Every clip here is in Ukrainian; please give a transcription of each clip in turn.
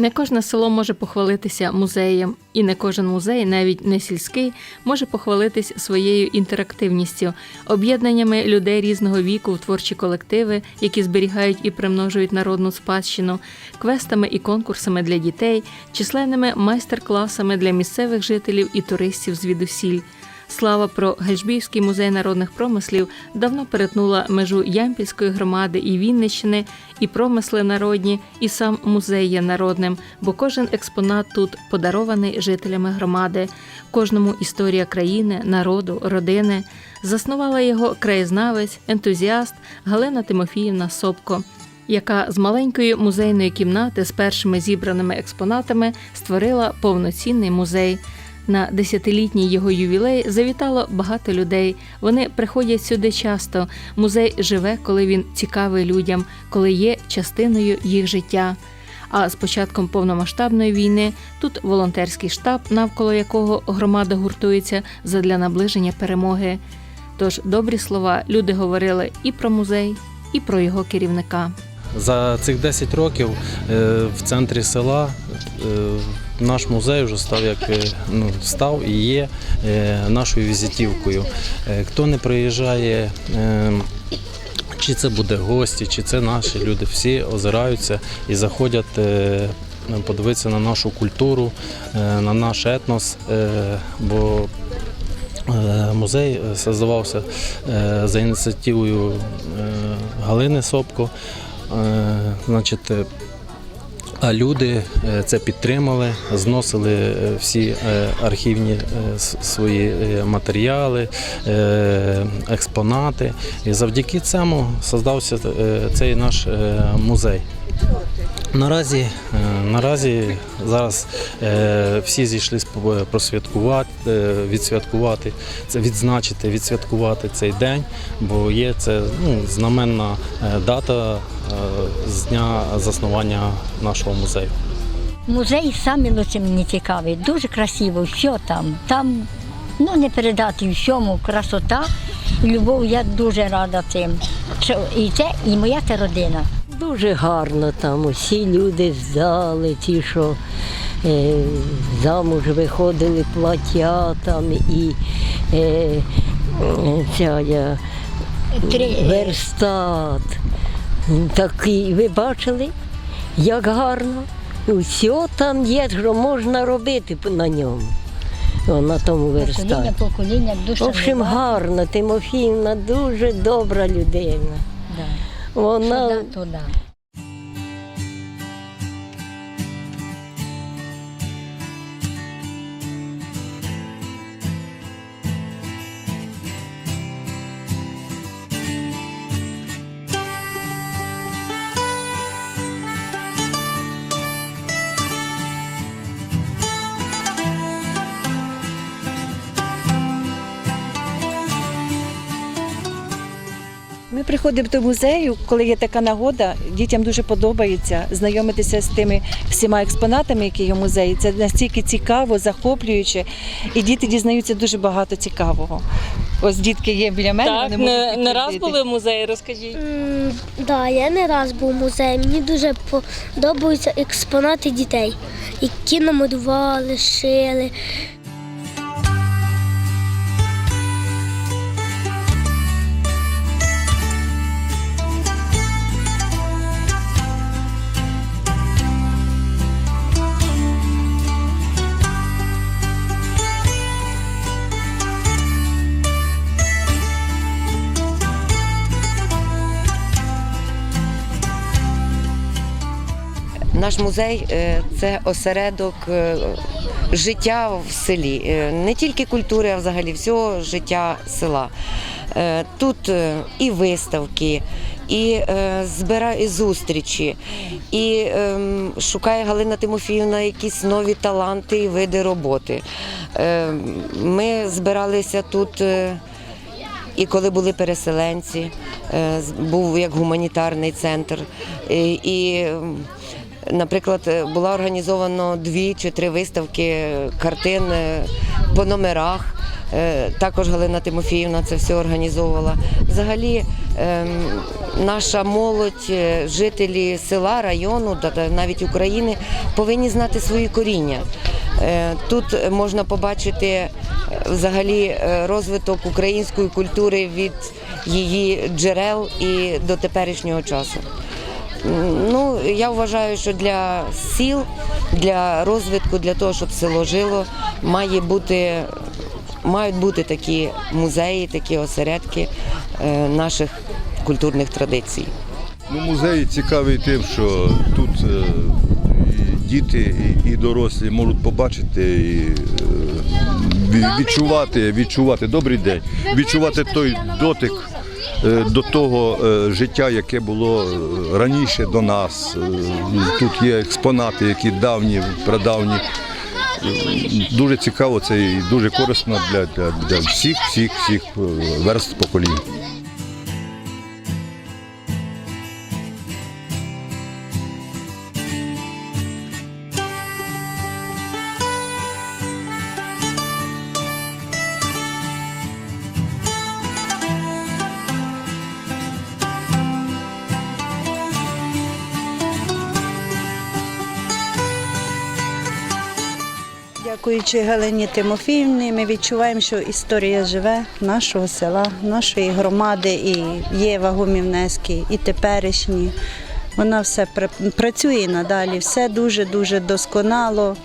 Не кожне село може похвалитися музеєм, і не кожен музей, навіть не сільський, може похвалитись своєю інтерактивністю, об'єднаннями людей різного віку в творчі колективи, які зберігають і примножують народну спадщину, квестами і конкурсами для дітей, численними майстер-класами для місцевих жителів і туристів звідусіль. Слава про Гельжбіївський музей народних промислів давно перетнула межу Ямпільської громади і Вінниччини, і промисли народні, і сам музей є народним, бо кожен експонат тут подарований жителями громади, кожному історія країни, народу, родини. Заснувала його краєзнавець, ентузіаст Галина Тимофіївна Собко. Яка з маленької музейної кімнати з першими зібраними експонатами створила повноцінний музей. На десятилітній його ювілей завітало багато людей. Вони приходять сюди часто. Музей живе, коли він цікавий людям, коли є частиною їх життя. А з початком повномасштабної війни тут волонтерський штаб, навколо якого громада гуртується задля наближення перемоги. Тож добрі слова люди говорили і про музей, і про його керівника. За цих 10 років е, в центрі села е, наш музей вже став як е, ну, став і є е, нашою візитівкою. Е, Хто не приїжджає, е, чи це буде гості, чи це наші люди, всі озираються і заходять подивитися на нашу культуру, на наш етнос. Бо Музей создавався за ініціативою Галини Собко. Е, Значить, а люди е, це підтримали, зносили е, всі е, архівні свої матеріали, експонати. І завдяки цьому создався цей наш музей. Наразі, е, наразі зараз е, всі зійшлись по- просвяткувати, е, відсвяткувати, це відзначити, відсвяткувати цей день, бо є це ну, знаменна е, дата е, з дня заснування нашого музею. Музей саме мені цікавий, дуже красиво, все там. Там ну, не передати всьому красота. Любов, я дуже рада цим. І це, і моя це родина. Дуже гарно там усі люди здали, ті, що е, замуж виходили плаття там і е, ця я, верстат. Такий, ви бачили, як гарно. Все там є, що можна робити на ньому. О, на тому верстаті. покоління, душа. В общем, гарно, Тимофіївна дуже добра людина. Да. Вона Що приходимо до музею, коли є така нагода. Дітям дуже подобається знайомитися з тими всіма експонатами, які є в музеї. Це настільки цікаво, захоплююче, і діти дізнаються дуже багато цікавого. Ось дітки є біля мене. Так, вони не, можуть не раз були в музеї, розкажіть. М, Да, я не раз був в музеї. Мені дуже подобаються експонати дітей, які намалювали, шили. Наш музей е, це осередок е, життя в селі, Е, не тільки культури, а взагалі всього життя села. Тут і виставки, і збирає зустрічі, і ем, шукає Галина Тимофіївна якісь нові таланти і види роботи. Ми збиралися тут. і коли були переселенці, був як гуманітарний центр. І, і м, наприклад, е, була організовано дві чи три виставки картин е, по номерах. Е, Також Галина Тимофіївна це все організовувала. Взагалі, ем, наша молодь, жителі села, району, та- навіть України повинні знати свої коріння. Тут можна побачити взагалі розвиток української культури від її джерел і до теперішнього часу. Ну, я вважаю, що для сіл, для розвитку, для того, щоб село жило, має бути, мають бути такі музеї, такі осередки е, наших культурних традицій. Ну, музей цікавий тим, що тут е, і діти, і, дорослі можуть побачити і е, відчувати, відчувати. Добрий день, відчувати той дотик до того е, життя, яке було е, раніше до нас. Е, Тут є експонати, які давні, прадавні. Е, Дуже цікаво це і дуже корисно для, для, для всіх, всіх, всіх верст поколінь. Дякуючи Галині Тимофіївні, ми відчуваємо, що історія живе нашого села, нашої громади і є вагомі внески, і теперішні. Вона все працює надалі, все дуже-дуже досконало.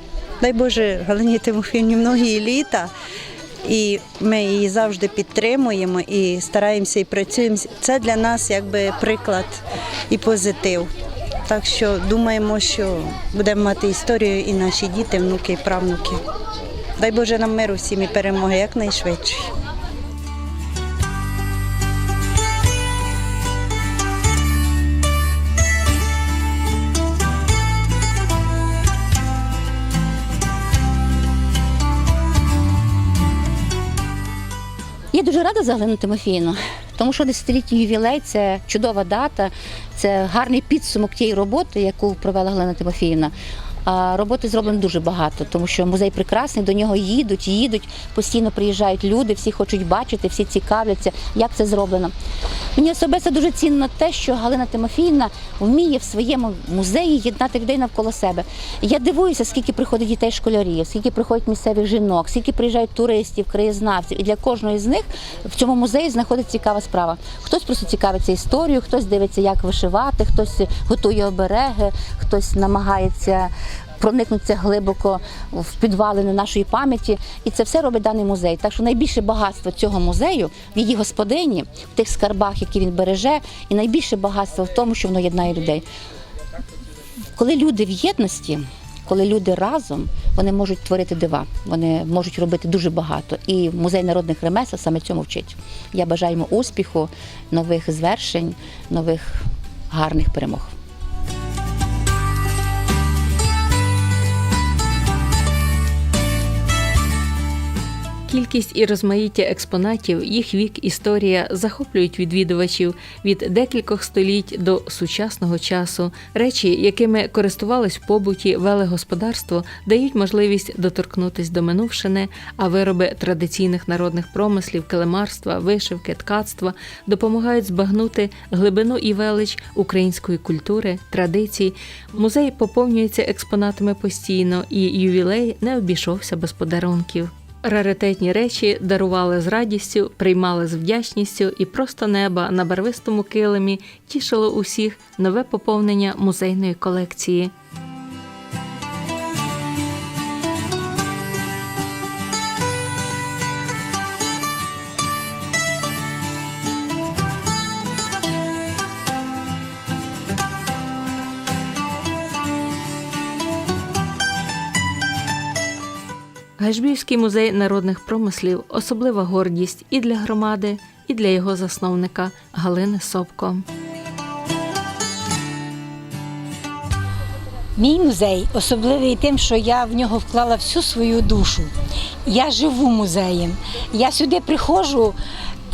Дай Боже, Галині Тимофіївні многі літа. І ми її завжди підтримуємо і стараємося і працюємо. Це для нас якби приклад і позитив. Так що думаємо, що будемо мати історію і наші діти, внуки і правнуки. Дай Боже нам миру всім і перемоги якнайшвидше. Я дуже рада за Галину тому що десятилітній ювілей це чудова дата, це гарний підсумок тієї роботи, яку провела Галина Тимофіївна. А роботи зроблено дуже багато, тому що музей прекрасний, до нього їдуть, їдуть, постійно приїжджають люди, всі хочуть бачити, всі цікавляться, як це зроблено. Мені особисто дуже цінно те, що Галина Тимофіївна вміє в своєму музеї єднати людей навколо себе. Я дивуюся, скільки приходить дітей школярів, скільки приходить місцевих жінок, скільки приїжджають туристів, краєзнавців. І для кожної з них в цьому музеї знаходиться цікава справа. Хтось просто цікавиться історією, хтось дивиться, як вишивати, хтось готує обереги, хтось намагається. Проникнутися глибоко в підвалини нашої пам'яті, і це все робить даний музей. Так що найбільше багатство цього музею в її господині, в тих скарбах, які він береже, і найбільше багатство в тому, що воно єднає людей. Коли люди в єдності, коли люди разом, вони можуть творити дива, вони можуть робити дуже багато. І музей народних ремесел саме цьому вчить. Я бажаю йому успіху, нових звершень, нових гарних перемог. Кількість і розмаїття експонатів, їх вік, історія захоплюють відвідувачів від декількох століть до сучасного часу. Речі, якими користувались в побуті, вели господарство, дають можливість доторкнутись до минувшини, а вироби традиційних народних промислів, килимарства, вишивки, ткацтва допомагають збагнути глибину і велич української культури, традицій. Музей поповнюється експонатами постійно, і ювілей не обійшовся без подарунків. Раритетні речі дарували з радістю, приймали з вдячністю, і просто неба на барвистому килимі тішило усіх нове поповнення музейної колекції. Гашбівський музей народних промислів особлива гордість і для громади, і для його засновника Галини Сопко. Мій музей особливий тим, що я в нього вклала всю свою душу. Я живу музеєм. Я сюди приходжу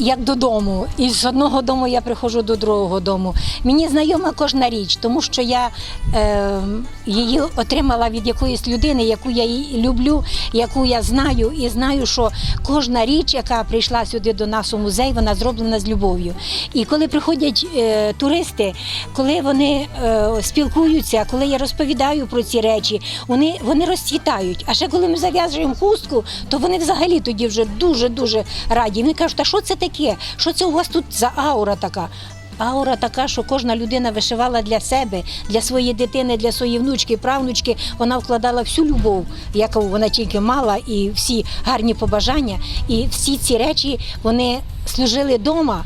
як додому. І з одного дому я приходжу до другого дому. Мені знайома кожна річ, тому що я е, її отримала від якоїсь людини, яку я її люблю, яку я знаю, і знаю, що кожна річ, яка прийшла сюди до нас у музей, вона зроблена з любов'ю. І коли приходять е, туристи, коли вони е, спілкуються, коли я розповідаю про ці речі, вони, вони розцвітають. А ще коли ми зав'язуємо хустку, то вони взагалі тоді вже дуже дуже раді. Вони кажуть, а що це таке? Що це у вас тут за аура така? Аура така, що кожна людина вишивала для себе, для своєї дитини, для своєї внучки, правнучки. Вона вкладала всю любов, яку вона тільки мала, і всі гарні побажання. І всі ці речі вони служили вдома.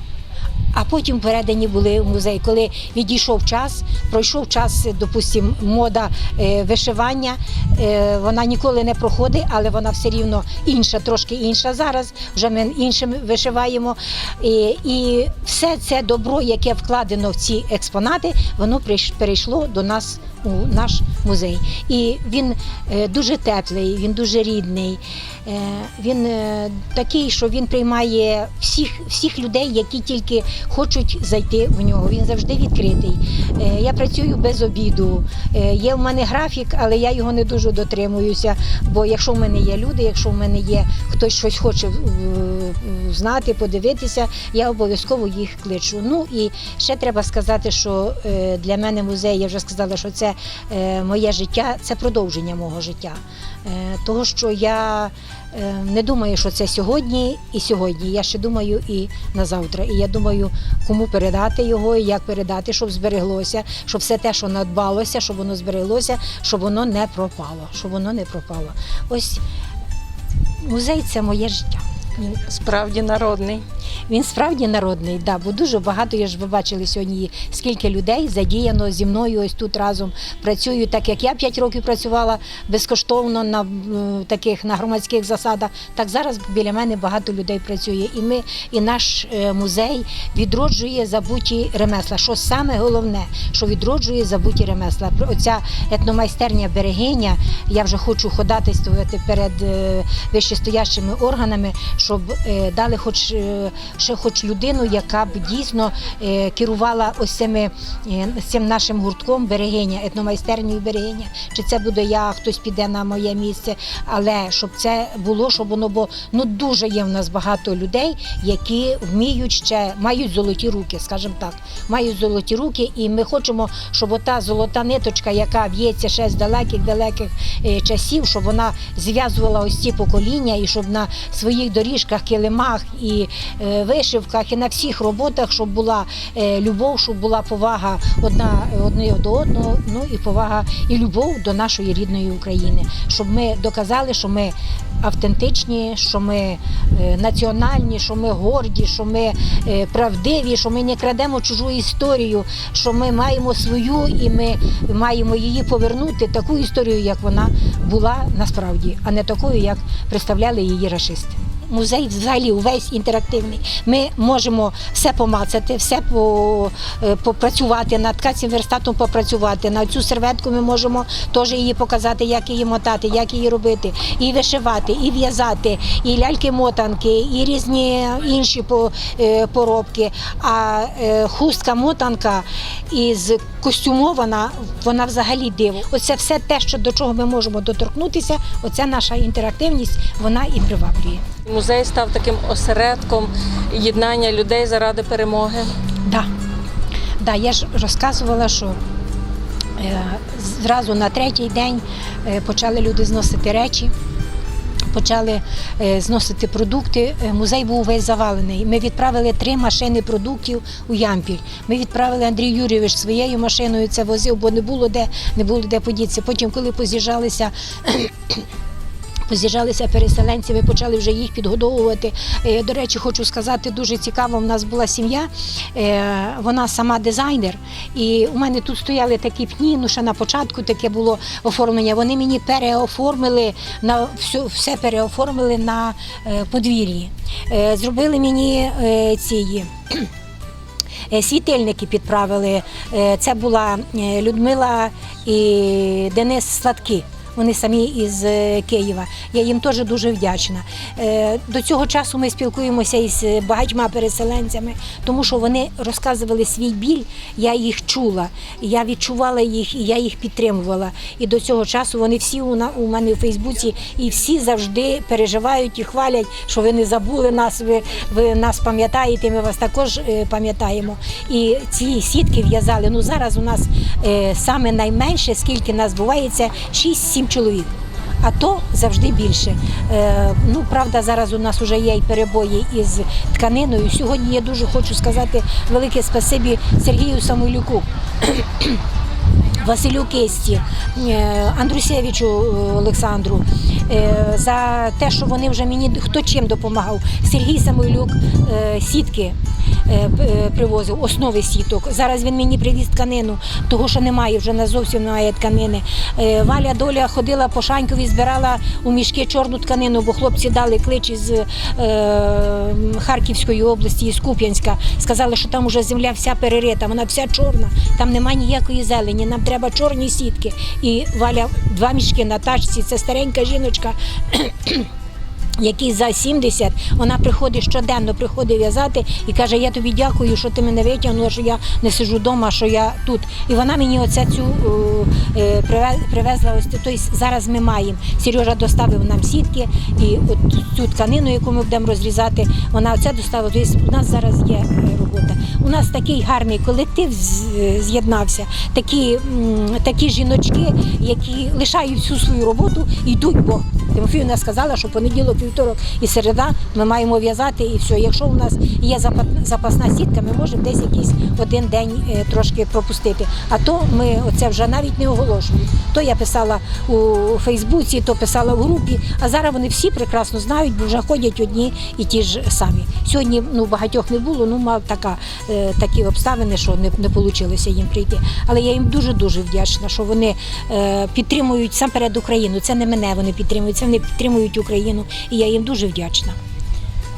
А потім передані були в музей. Коли відійшов час, пройшов час, допустимо, мода е, вишивання. Е, вона ніколи не проходить, але вона все рівно інша, трошки інша зараз. Вже ми іншим вишиваємо. І, і все це добро, яке вкладено в ці експонати, воно перейшло до нас у наш музей. І він е, дуже теплий, він дуже рідний. Е, Він е, такий, що він приймає всіх, всіх людей, які тільки хочуть зайти в нього. Він завжди відкритий. Е, Я працюю без обіду. Є в мене графік, але я його не дуже дотримуюся. Бо якщо в мене є люди, якщо в мене є хтось щось хоче знати, подивитися, я обов'язково їх кличу. Ну і ще треба сказати, що для мене музей, я вже сказала, що це моє життя, це продовження мого життя. Того, що я не думаю, що це сьогодні і сьогодні. Я ще думаю і на завтра. І я думаю, кому передати його, і як передати, щоб збереглося, щоб все те, що надбалося, щоб воно збереглося, щоб воно не пропало. Щоб воно не пропало. Ось музей це моє життя. Він справді народний. Він справді народний, да, бо дуже багато, я ж ви бачили сьогодні, скільки людей задіяно зі мною ось тут разом працюють, так як я 5 років працювала безкоштовно на таких на громадських засадах. Так зараз біля мене багато людей працює. І ми, і наш е, музей відроджує забуті ремесла. Що саме головне, що відроджує забуті ремесла. Оця етномайстерня берегиня, я вже хочу ходатайствувати перед е, вищестоящими органами, щоб е, дали хоч е, ще хоч людину, яка б дійсно е, керувала ось цими цим нашим гуртком берегиня, етномайстернею берегиня. Чи це буде я, хтось піде на моє місце, але щоб це було, щоб воно було ну дуже є в нас багато людей, які вміють ще мають золоті руки, скажімо так, мають золоті руки, і ми хочемо, щоб ота золота ниточка, яка в'ється ще з далеких далеких е, часів, щоб вона зв'язувала ось ці покоління, і щоб на своїх доріжках, килимах і е, вишивках, і на всіх роботах, щоб була е, любов, щоб була повага одна одне до одного, ну і повага і любов до нашої рідної України, щоб ми доказали, що ми автентичні, що ми е, національні, що ми горді, що ми правдиві, що ми не крадемо чужу історію, що ми маємо свою і ми маємо її повернути таку історію, як вона була насправді, а не такою, як представляли її рашисти. Музей взагалі увесь інтерактивний. Ми можемо все помацати, все е, попрацювати, над ткацьким верстатом попрацювати. На цю серветку ми можемо теж її показати, як її мотати, як її робити, і вишивати, і в'язати, і ляльки-мотанки, і різні інші е, поробки. А е, хустка-мотанка із костюмована, вона взагалі диво. Оце все те, що до чого ми можемо доторкнутися, оце наша інтерактивність, вона і приваблює. Музей став таким осередком єднання людей заради перемоги. Да. Да, я ж розказувала, що е, зразу на третій день е, почали люди зносити речі. Почали е, зносити продукти. Музей був весь завалений. Ми відправили три машини продуктів у Ямпіль. Ми відправили Андрій Юрійович своєю машиною це возив, бо не було де, не було де подітися. Потім, коли поз'їжджалися Поз'їжджалися переселенці, ми почали вже їх підгодовувати. Е, До речі, хочу сказати, дуже цікаво. У нас була сім'я, е, вона сама дизайнер. І у мене тут стояли такі пні, ну ще на початку таке було оформлення. Вони мені переоформили на все, все переоформили на е, подвір'ї. Зробили мені ці. Світильники підправили. Це була Людмила і Денис Сладки. Вони самі із е, Києва. Я їм теж дуже вдячна. Е, До цього часу ми спілкуємося із багатьма переселенцями, тому що вони розказували свій біль, я їх чула, я відчувала їх і я їх підтримувала. І до цього часу вони всі у мене у Фейсбуці і всі завжди переживають і хвалять, що ви не забули нас, ви, ви нас пам'ятаєте, ми вас також е, пам'ятаємо. І ці сітки в'язали. Ну зараз у нас саме найменше, скільки нас буває, це 6-7 чоловік. А то завжди більше. Е, ну, правда, зараз у нас вже є і перебої із тканиною. Сьогодні я дуже хочу сказати велике спасибі Сергію Самойлюку. Василю Кесті, е, Андрусевичу е, Олександру за те, що вони вже мені хто чим допомагав. Сергій Самойлюк сітки привозив, основи сіток. Зараз він мені привіз тканину, того що немає, вже на зовсім немає тканини. Е, Валя Доля ходила по Шанькові, збирала у мішки чорну тканину, бо хлопці дали клич із е, Харківської області, із Куп'янська. Сказали, що там уже земля вся перерита, вона вся чорна, там немає ніякої зелені, нам треба чорні сітки. І Валя два мішки на тачці, це старенька жіночка. Який за 70, вона приходить щоденно, приходить в'язати і каже: Я тобі дякую, що ти мене витягнула, що я не сижу вдома, що я тут. І вона мені оце цю е, е, приве- привезла. Ось тобто зараз ми маємо. Сережа доставив нам сітки, і от цю тканину, яку ми будемо розрізати, вона оце доставила. Тобто у нас зараз є е, робота. У нас такий гарний колектив е, з'єднався, такі, такі жіночки, які лишають всю свою роботу і йдуть, бо Тимофіївна сказала, що понеділок, вівторок і середа ми маємо в'язати і все. Якщо у нас є запасна сітка, ми можемо десь якийсь один день е, трошки пропустити. А то ми оце вже навіть не оголошуємо. То я писала у Фейсбуці, то писала в групі, а зараз вони всі прекрасно знають, бо вже ходять одні і ті ж самі. Сьогодні ну багатьох не було, ну мав така, е, такі обставини, що не, не вийшло їм прийти. Але я їм дуже дуже вдячна, що вони е, підтримують сам перед Україну. Це не мене вони підтримують, це вони підтримують Україну. І я їм дуже вдячна.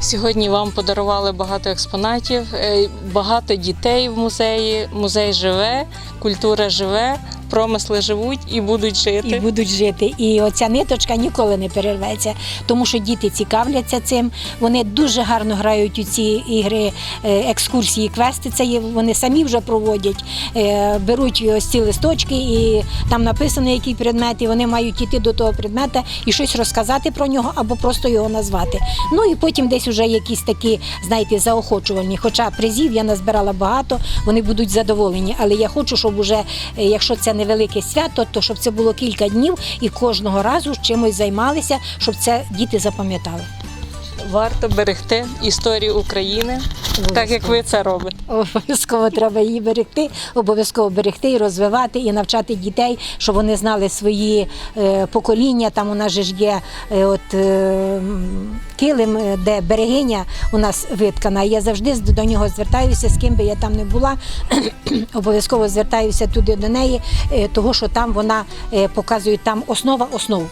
Сьогодні вам подарували багато експонатів, е, багато дітей в музеї. Музей живе, культура живе, промисли живуть і будуть жити. і будуть жити. І оця ниточка ніколи не перерветься, тому що діти цікавляться цим. Вони дуже гарно грають у ці ігри, е, екскурсії, квести. Це вони самі вже проводять, Е, беруть ось ці листочки, і там написано, який предмет, і вони мають йти до того предмета і щось розказати про нього або просто його назвати. Ну і потім десь вже якісь такі, знаєте, заохочувальні. Хоча призів я назбирала багато, вони будуть задоволені. Але я хочу, щоб уже, е, якщо це невелике свято, то щоб це було кілька днів і кожного разу чимось займалися, щоб це діти запам'ятали. Варто берегти історію України, так як ви це робите. Обов'язково треба її берегти, обов'язково берегти і розвивати, і навчати дітей, щоб вони знали свої е, покоління. Там у нас же ж є е, от, е, килим, де берегиня у нас виткана. Я завжди до нього звертаюся, з ким би я там не була. обов'язково звертаюся туди до неї, того що там вона показує там основа основ.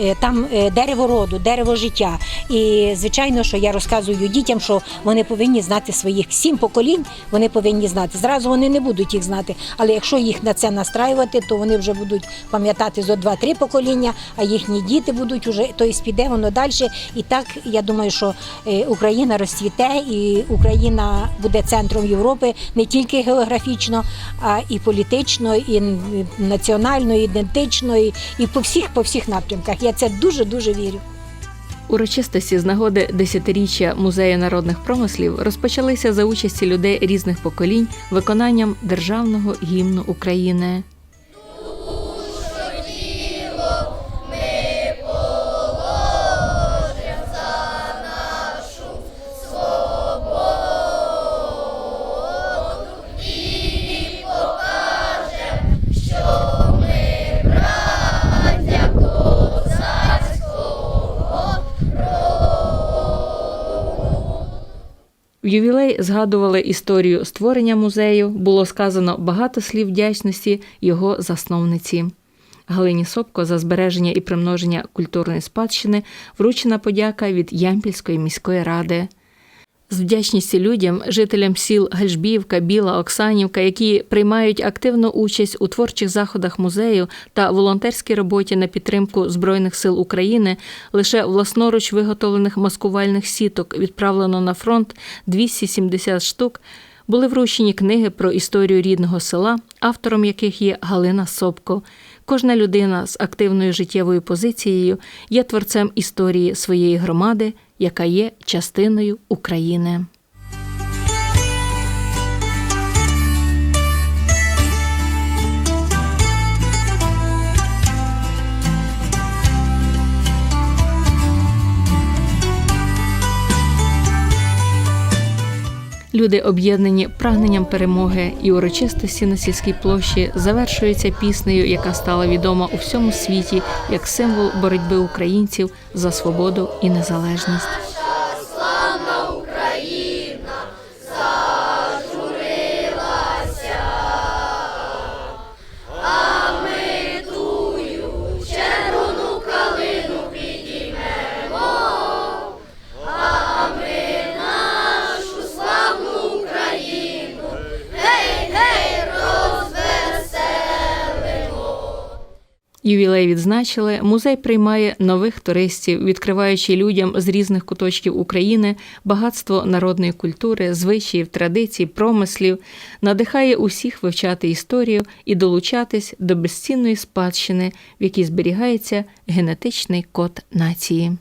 Е, Там е, дерево роду, дерево життя. І звичайно, що я розказую дітям, що вони повинні знати своїх сім поколінь, вони повинні знати. Зразу вони не будуть їх знати. Але якщо їх на це настраювати, то вони вже будуть пам'ятати зо два-три покоління, а їхні діти будуть уже, то і піде воно далі. І так я думаю, що е, Україна розцвіте, і Україна буде центром Європи не тільки географічно, а і політично, і національно, і ідентично, і по всіх по всіх напрямках. Я це дуже дуже вірю. Урочистості з нагоди десятиріччя музею народних промислів розпочалися за участі людей різних поколінь виконанням державного гімну України. Ювілей згадували історію створення музею. Було сказано багато слів вдячності його засновниці. Галині Сопко за збереження і примноження культурної спадщини вручена подяка від Ямпільської міської ради. З вдячністю людям, жителям сіл Гальжбівка, Біла, Оксанівка, які приймають активну участь у творчих заходах музею та волонтерській роботі на підтримку Збройних сил України, лише власноруч виготовлених маскувальних сіток відправлено на фронт 270 штук. Були вручені книги про історію рідного села, автором яких є Галина Собко. Кожна людина з активною життєвою позицією є творцем історії своєї громади, яка є частиною України. Люди, об'єднані прагненням перемоги і урочистості на сільській площі, завершуються піснею, яка стала відома у всьому світі як символ боротьби українців за свободу і незалежність. Ювілей відзначили. Музей приймає нових туристів, відкриваючи людям з різних куточків України багатство народної культури, звичаїв, традицій, промислів, надихає усіх вивчати історію і долучатись до безцінної спадщини, в якій зберігається генетичний код нації.